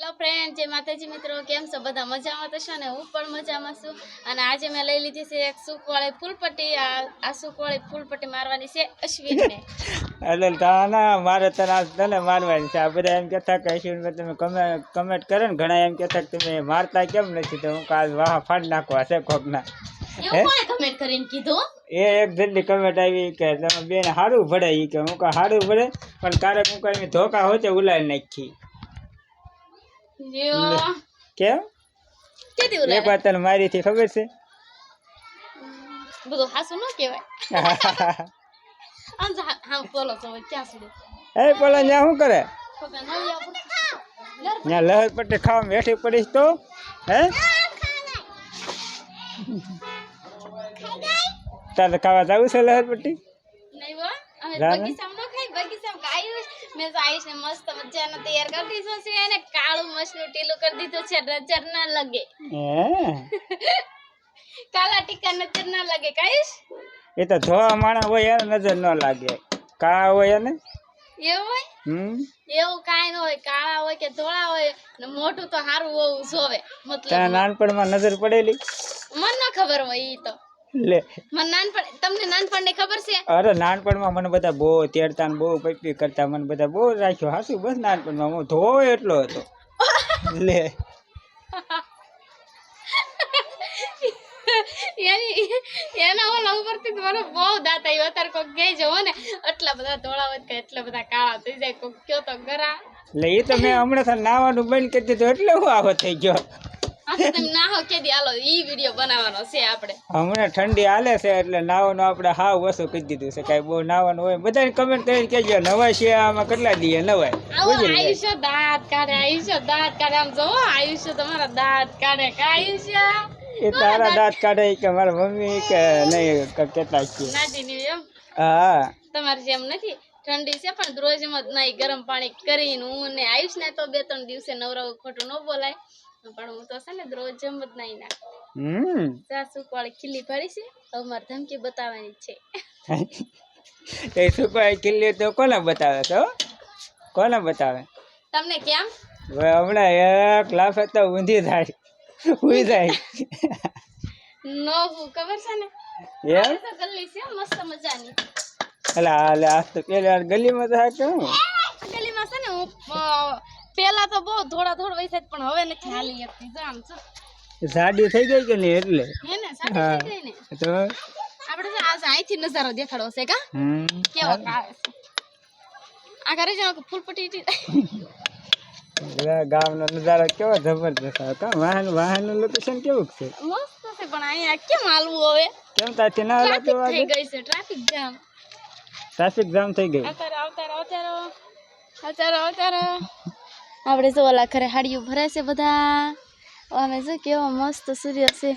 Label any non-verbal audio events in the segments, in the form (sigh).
Hello friend જે માતાજી મિત્રો. કેમ છો? બધા મજામાં તો છો ને? હું પણ મજામાં છું. અને આજે મેં લઈ લીધી છે એક સુકવાળી ફૂલપટ્ટી. આ સુકવાળી ફૂલપટ્ટી મારવાની છે અશ્વિનને. (laughs) એટલે તાના મારે તને તને મારવાની છે. આ બધા એમ કહેતા કે અશ્વિનભાઈ તમે કમેન્ટ કરે ને ઘણા એમ કહેતા કે તમે મારતા કેમ નથી? તો હું કાલ વાહ ફાડ નાખવા છે કોકના. કમેન્ટ કરીને કીધું? એ એક જલ્દી કમેન્ટ આવી કે તમે બેન સારું ભળે કે હું કહું સારું ભળે પણ ક્યારેક હું કઈ ધોકા હોતે ઉલાવી નાખી. કેમ? એક તને મારી થી ખબર છે? બધું હાસુ ન કહેવાય. (laughs) આમ હા હા, બોલો તો ક્યાં સુધી? એ પેલા ત્યાં શું કરે? નહીં લહેર પટ્ટી ખાવા બેઠી પડીશ તો હે? તારે ખાવા જવું છે લહેર પટ્ટી નહીં હો અમે રામે? બગીચામાં ન ખાઈ બગીચામાં ગાયું મેં તો ને મસ્ત મજાનો તૈયાર કરી દીધો છે અને કાળું મસ્તનું ટીલું કરી દીધું છે નજર ના લગે. કાલા ટીકા નજર ના લગે કાઈશ? એ તો ધોવા માણા હોય યાર નજર ન લાગે. કાળા હોય ને એવું હોય? એવું કાંઈ ન હોય કાળા હોય કે ધોળા હોય ને મોઢું તો સારું હોવું જોવે મતલબ નાનપણમાં નજર પડેલી? મને ન ખબર હોય ઈ તો. લે. મને નાનપણ તમને નાનપણની ખબર છે? અરે નાનપણમાં મને બધા બહુ તેડતા ને બહુ પૈપી કરતા મને બધા બહુ રાખ્યો. હાસુ બસ નાનપણમાં. હું ધોવો એટલો હતો. લે. એના ઓલા ઉપરથી મને બહુ દાંત આવ્યો. અત્યારે કોક કહે જવો ને એટલા બધા ધોળા કે એટલા બધા કાળા થઈ જાય. કોક કયો તો ગરા. એ તો મેં હમણાં નાવાનું બંધ કરી દીધું. એટલે હું આવો થઈ ગયો. હમણાં ઠંડી હાલે છે એટલે નાવાનું આપણે હાવ ઓછું કરી દીધું છે. કઈ બહુ નાવાનું હોય. બધાને કમેન્ટ કરીને કેજો નવાય છે આમાં કેટલા દઈએ નવાય. આયુષ્ય દાંત કાઢે આયુષ્ય દાંત કાઢે. આમ જોવો આયુષ્ય તમારા દાંત કાઢે. આયુષ્ય? એ તારા દાંત? કાઢે કે મારા મમ્મી કે નહીં કેટલા છે? હા. તમારે જેમ નથી. ઠંડી છે પણ રોજ એમ જ નહીં. ગરમ પાણી કરીને હું ને આયુષ ને તો બે ત્રણ દિવસે નવરાવું ખોટું ન બોલાય. પણ હું તો છે ને રોજ એમ જ નહીં નાખ હમ. સાસુ વાળી ખીલી પડી છે હવે મારે ધમકી બતાવવાની છે. એ શું કોઈ કિલ્લી તો કોને બતાવે તો કોને બતાવે? તમને કેમ? હમણાં એક લાફે તો ઊંધી થાય ઉઈ જાય. (laughs) નો હું ખબર છે ને? એમ? તો ગલ્લી છે મસ્ત મજાની. એટલે આજ તો પેલા ગલીમાં તો હા કેવું ગલીમાં છે ને હું પેલા તો બહુ થોડા થોડા વૈસે પણ હવે નથી હાલી શકતી જો આમ છો જાડી થઈ ગઈ કે નહીં એટલે? હે ને સાડી હા. થઈ ગઈ ને? તો આપણે છે આ અહીંથી નજારો દેખાડવો છે કા? હમ. કેવો આવે છે. આ ઘરે જાવ કે ફૂલપટ્ટી એટલે ગામનો નજારો કેવો જબરદસ્ત હતો વાહન વાહનનું લોકેશન કેવું છે? મસ્ત છે પણ અહીંયા કેમ હાલવું હવે? કેમ તાથી ના લાગે ટ્રાફિક થઈ ગઈ છે ટ્રાફિક જામ ટ્રાફિક જામ થઈ ગઈ. આવતારો આવતારો આવતારો આવતારો આવતારો આપણે જો ઓલા ઘરે હાડિયું ભરાય છે બધા. અમે શું કેવો મસ્ત સૂર્ય છે.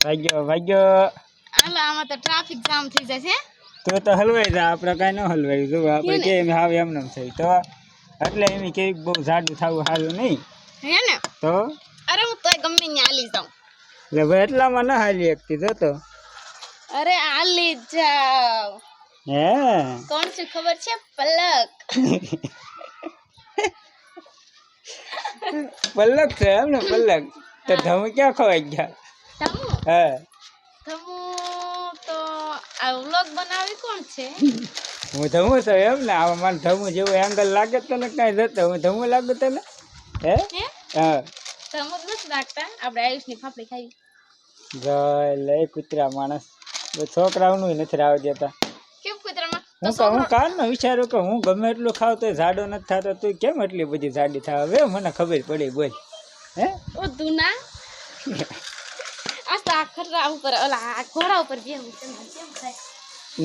વાગ્યો વાગ્યો. હાલો આમાં તો ટ્રાફિક જામ થઈ જશે તો તો હલવાઈ જા આપણે કાંઈ ન હલવાઈ જો આપણે કેમ હાવ એમને થઈ તો એટલે એમ કેવી બહુ જાડું થવું સારું નહીં. હે ને. તો? અરે હું તોય ગમે ત્યાં હાલી જાઉં. એટલે ભાઈ એટલામાં ના હાલી શકતી જો તો. અરે હાલી જાવ હે? કોણ છે ખબર છે? પલક. પલક છે એમ ને પલ્લક તો ધમ ક્યાં ખવાઈ ગયા? ધમુ? હે? ધમુ તો આ વ્લોગ બનાવી કોણ છે? હું ધમું છું એમ ને આમાં મને ધમુ જેવું એંગલ લાગે તને કાંઈ જતો હું ધમું લાગુ તને? હે? હે? ધમુ જ નથી લાગતા? આપણે આયુષની ફાફડી ખાવી જય લે કૂતરા માણસ. છોકરાઓનું નથી રાવ દેતા. કેમ કૂતરામાં હું કહું હું કાલનો વિચારું કે હું ગમે એટલું ખાવ તો જાડો નથી થતો. તું કેમ એટલી બધી જાડી થાય હવે મને ખબર પડી બોલ. હે? ઓ દુના. આ તો ઉપર ઓલા આ ઘોડા ઉપર બેહું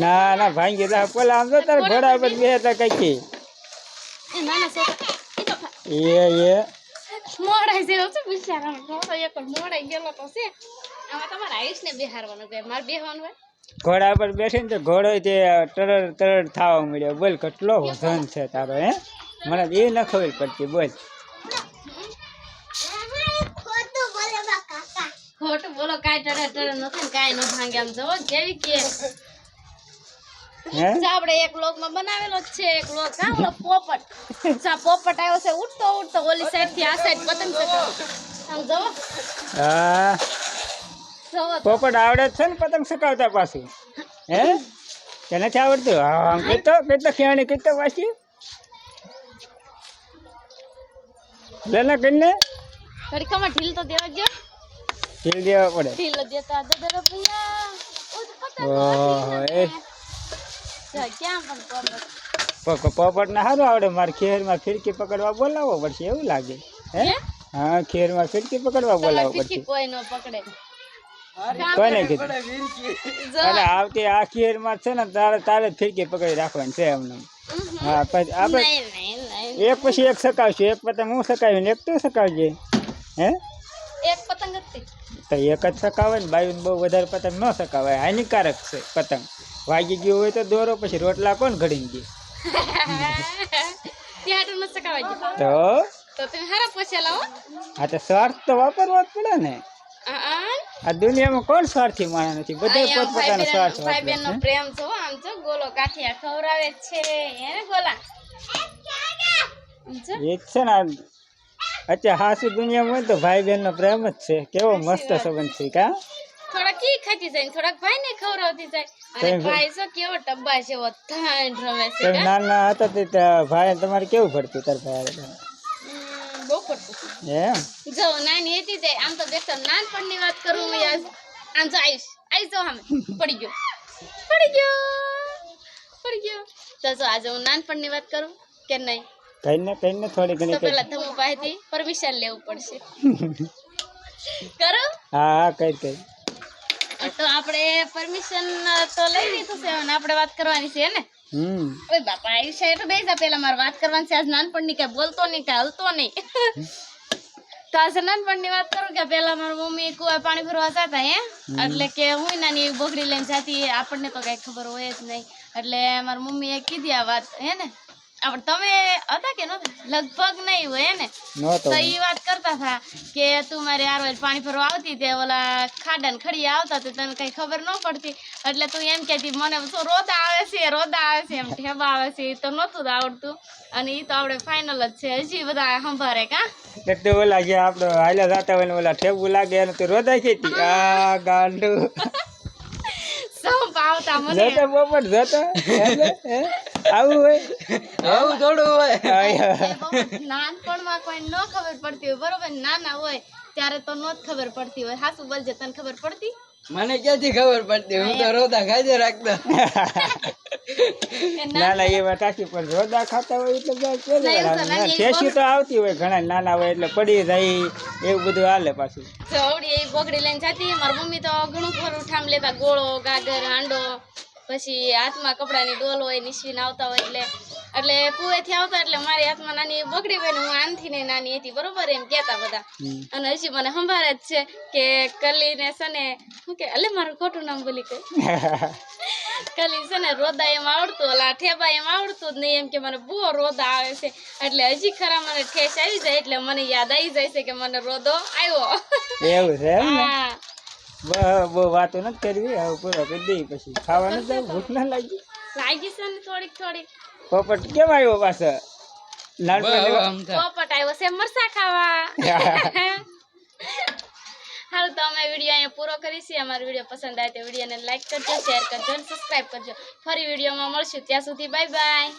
ના ના ભાંગી જા પેલા આમ તો તારે ઘોડા ઉપર બે હતા કઈ એ નાના છોકરા. એ એ એ. મોડાઈ જેવો છે બિચારા ઘોડો એક મોડાઈ ગયેલો તો છે. આમાં તમારા આયુષ ને બેહારવાનું કે મારે બેહવાનું હોય? ઘોડા પર બેસીને તો ઘોડો તે તરડ તરડ થવા મળ્યો બોલ કેટલો વજન છે તારો હે? મને એ ન ખબર પડતી બોલ. ખોટું બોલો કાંઈ ટરે ટરે નથી કાંઈ ન ભાંગે આમ જવો કેવી કે? આપણે એક લોકમાં બનાવેલો છે એક લોક હા પોપટ. સા પોપટ આવ્યો છે ઉડતો ઉડતો ઓલી સાઈડથી આ સાઈડ પતંગ ચગાવે. આમ જવો. હા. પોપટ આવડે છે ને પતંગ સકાવતા પાછું. હે? તે નથી આવડતું આમ કીધો કીધો ખેણી કીધો પાછી. લે ને કરીને તડકામાં ઢીલ તો દેવા જો ઢીલ દેવા પડે. ઢીલ દેતા પતંગ ઓહો, એ. ક્યાં પણ પોપટ ને સારું આવડે. મારે ખેરમાં ફિરકી પકડવા બોલાવવો પડશે એવું લાગે. હે? હે? ખેરમાં ફિરકી પકડવા બોલાવવો પડશે. કોઈ ન પકડે. કોને કીધું જો. અરે આવતી આ છે ને તારે તારે જ ફિરકી પકડી રાખવાની છે એમને. હા પછી આપણે નહીં નહીં નહીં. એક પછી એક સકાવશું એક પતંગ હું સકાવી એક તું સકાવજે હે? એક પતંગ તો. એક જ સકાવે ને બાયું બહુ વધારે પતંગ ન સકાવાય હાનિકારક છે પતંગ. વાગી ગયું હોય તો દોરો પછી રોટલા કોણ ઘડીને ગયું (laughs) તો? તો તમે હારા પૂછેલા હો આ તો સ્વાર્થ તો વાપરવા જ પડે ને. આ આ આ દુનિયામાં કોણ સ્વાર્થી માણસ નથી? બધા અહીંયા પોતપોતાનો સ્વાર્થ ભાઈ વાપરે બહેનનો છે પ્રેમ છો આમ જો ગોલો કાઠિયા ખવડાવે જ છે એને ગોલા? આમ જો. એ જ છે ને આ અત્યારે હાસુ દુનિયામાં હોય તો ભાઈ બહેનનો પ્રેમ જ છે. કેવો મસ્ત સંબંધ છે કા? થોડાક ઈ ખાતી જાય ને થોડાક ભાઈ ને ખવડાવતી જાય. અને કઈ ભાઈ જો કેવો ટબ્બા જેવો થાન રમે છે તમે કા? નાના હતા તે ત્યાં ભાઈ તમારે કેવું પડતું તાર ભાઈ હમ, બહુ ખોટું એમ. જો નાની હતી તે આમ તો દેખતો નાનપણની વાત કરું હું આજ આમ તો આવીશ. આવી જો અમે પડી ગયો. પડી ગયો. પડી ગયો. તો જો આજે હું નાનપણની વાત કરું કે નહીં? કઈ ને કઈ ને થોડી ઘણી તો પેલા ધમુ પાસેથી પરમિશન લેવું પડશે. (laughs) કરું? હા હા કઈ કઈ. તો આપણે પરમિશન તો લઈ લીધું છે અને આપણે વાત કરવાની છે ને? હમ. ઓય બાપા આવી છે તો બેસા. પેલા મારે વાત કરવાની છે. આજ નાનપણની કઈ બોલતો નહીં કઈ હલતો નહીં. તો આજે નાનપણની વાત કરું કે પેલા મારા મમ્મી કુવા પાણી ભરવા જતા હે. એટલે કે હું નાની બોકડી લઈને જાતી આપણને તો કઈ ખબર હોય જ નહીં. એટલે મારી મમ્મીએ કીધી આ વાત હે ને? આપણે તમે હતા કે ન લગભગ નહીં હોય હે ને? તો એ વાત કરતા હતા કે તું મારે આરો પાણી ભરવા આવતી તે ઓલા ખાડા ને ખડી આવતા તો તને કઈ ખબર ન પડતી. એટલે તું એમ કહેતી મને શું રોદા આવે છે રોદા આવે છે એમ ઠેબા આવે છે એ તો નહોતું જ આવડતું. અને એ તો આપણે ફાઇનલ જ છે હજી બધા સંભારે કા એટલે ઓલા જે આપણે હાલ્યા જાતા હોય ને ઓલા ઠેબુ લાગે અને તું રોદાઈ ખેતી આ ગાંડું. (laughs) સંપ આવતા મને. જતા બપોર જતો? (laughs) આવું હોય? આવું થોડું હોય. નાનપણમાં કોઈ ન ખબર પડતી હોય બરોબર? નાના હોય ત્યારે તો નો જ ખબર પડતી હોય. હાસુ બોલજે તને ખબર પડતી? મને ક્યાંથી ખબર પડતી? હું તો રોતા ખાઈ રાખતો. કે ના ના ના એ વાત સાચી પણ રોદા ખાતા હોય એટલે એવું તો તો આવતી હોય ઘણા નાના હોય એટલે પડી જાય એવું બધું હાલે પાછું. ચવડી એ બોકડી લઈને જતી મારી મમ્મી તો ઘણું ખરું ઠામ લેતા ગોળો ગાગર હાંડો. પછી હાથમાં કપડાની ડોલ હોય નીસવીને આવતા હોય એટલે એટલે કુવેથી આવતા એટલે મારી હાથમાં નાની બગડી ગઈ હું આનથી ને નાની હતી બરોબર એમ કહેતા બધા. અને હજી મને સંભાળે જ છે કે કલી ને શું કે એટલે મારું ખોટું નામ બોલી કઈ (laughs) કલી છે ને રોદા એમ આવડતું ઓલા ઠેબા એમ આવડતું જ નહીં એમ કે મને બહુ રોદા આવે છે. એટલે હજી ખરા મને ઠેસ આવી જાય એટલે મને યાદ આવી જાય છે કે મને રોદો આવ્યો. એવું છે હા. બહુ વાતો નથી કરવી હવે પૂરો કરી દઈ પછી. ખાવાનું જ ભૂખ ના લાગી. લાગી છે ને થોડીક થોડીક. પોપટ કેમ આવ્યો પાછો? નાનપણ પોપટ આવ્યો છે મરસા ખાવા. હાલ તો અમે વીડિયો અહીંયા પૂરો કરીશું અમારો વીડિયો પસંદ આવે તો વિડીયોને લાઈક કરજો શેર કરજો અને સબસ્ક્રાઈબ કરજો. ફરી વિડીયોમાં મળશું. ત્યાં સુધી બાય બાય